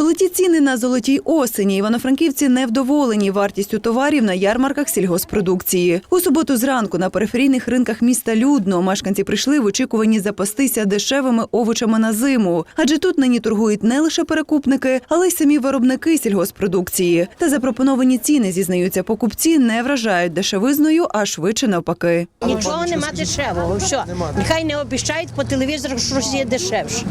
Золоті ціни на золотій осені. Івано-франківці невдоволені вартістю товарів на ярмарках сільгоспродукції. У суботу зранку на периферійних ринках міста людно мешканці прийшли в очікуванні запастися дешевими овочами на зиму. Адже тут нині торгують не лише перекупники, але й самі виробники сільгоспродукції. Та запропоновані ціни, зізнаються покупці, не вражають дешевизною, а швидше навпаки. Нічого нема дешевого. Все. Нехай не обіцяють по телевізору, що є дешевше.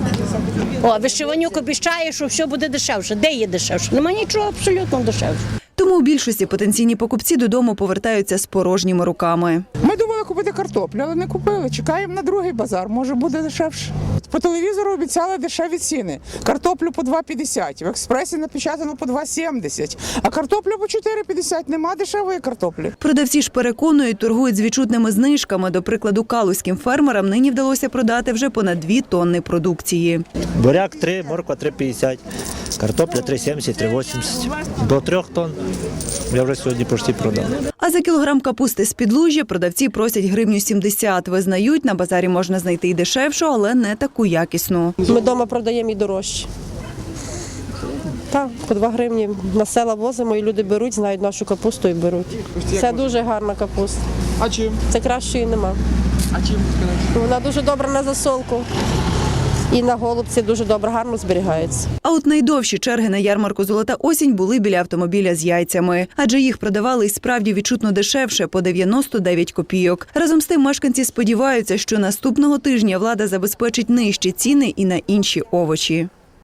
О, Вишиванюк обіцяє, що все буде дешевше. Де є дешевше? Нема нічого абсолютно дешевше. Тому у більшості потенційні покупці додому повертаються з порожніми руками. Ми думали купити картоплю, але не купили. Чекаємо на другий базар, може буде дешевше. По телевізору обіцяли дешеві ціни. Картоплю по 2,50, в експресі напечатано по 2,70, а картоплю по 4,50. Нема дешевої картоплі. Продавці ж переконують, торгують з відчутними знижками. До прикладу, калузьким фермерам нині вдалося продати вже понад дві тонни продукції. Буряк 3, морква 3,50, картопля 3,70, 3,80. До 3 тонн я вже сьогодні почти продав. А за кілограм капусти з підлужжя продавці просять гривню 70. Визнають, на базарі можна знайти і дешевшу, але не таку якісну. Ми вдома продаємо і дорожче. Так, по 2 гривні на села возимо і люди беруть, знають нашу капусту і беруть. Це дуже гарна капуста. А чим? Це кращої нема. А чим Вона дуже добра на засолку. І на голубці дуже добре, гарно зберігаються. А от найдовші черги на ярмарку Золота осінь були біля автомобіля з яйцями, адже їх продавали й справді відчутно дешевше по 99 копійок. Разом з тим мешканці сподіваються, що наступного тижня влада забезпечить нижчі ціни і на інші овочі.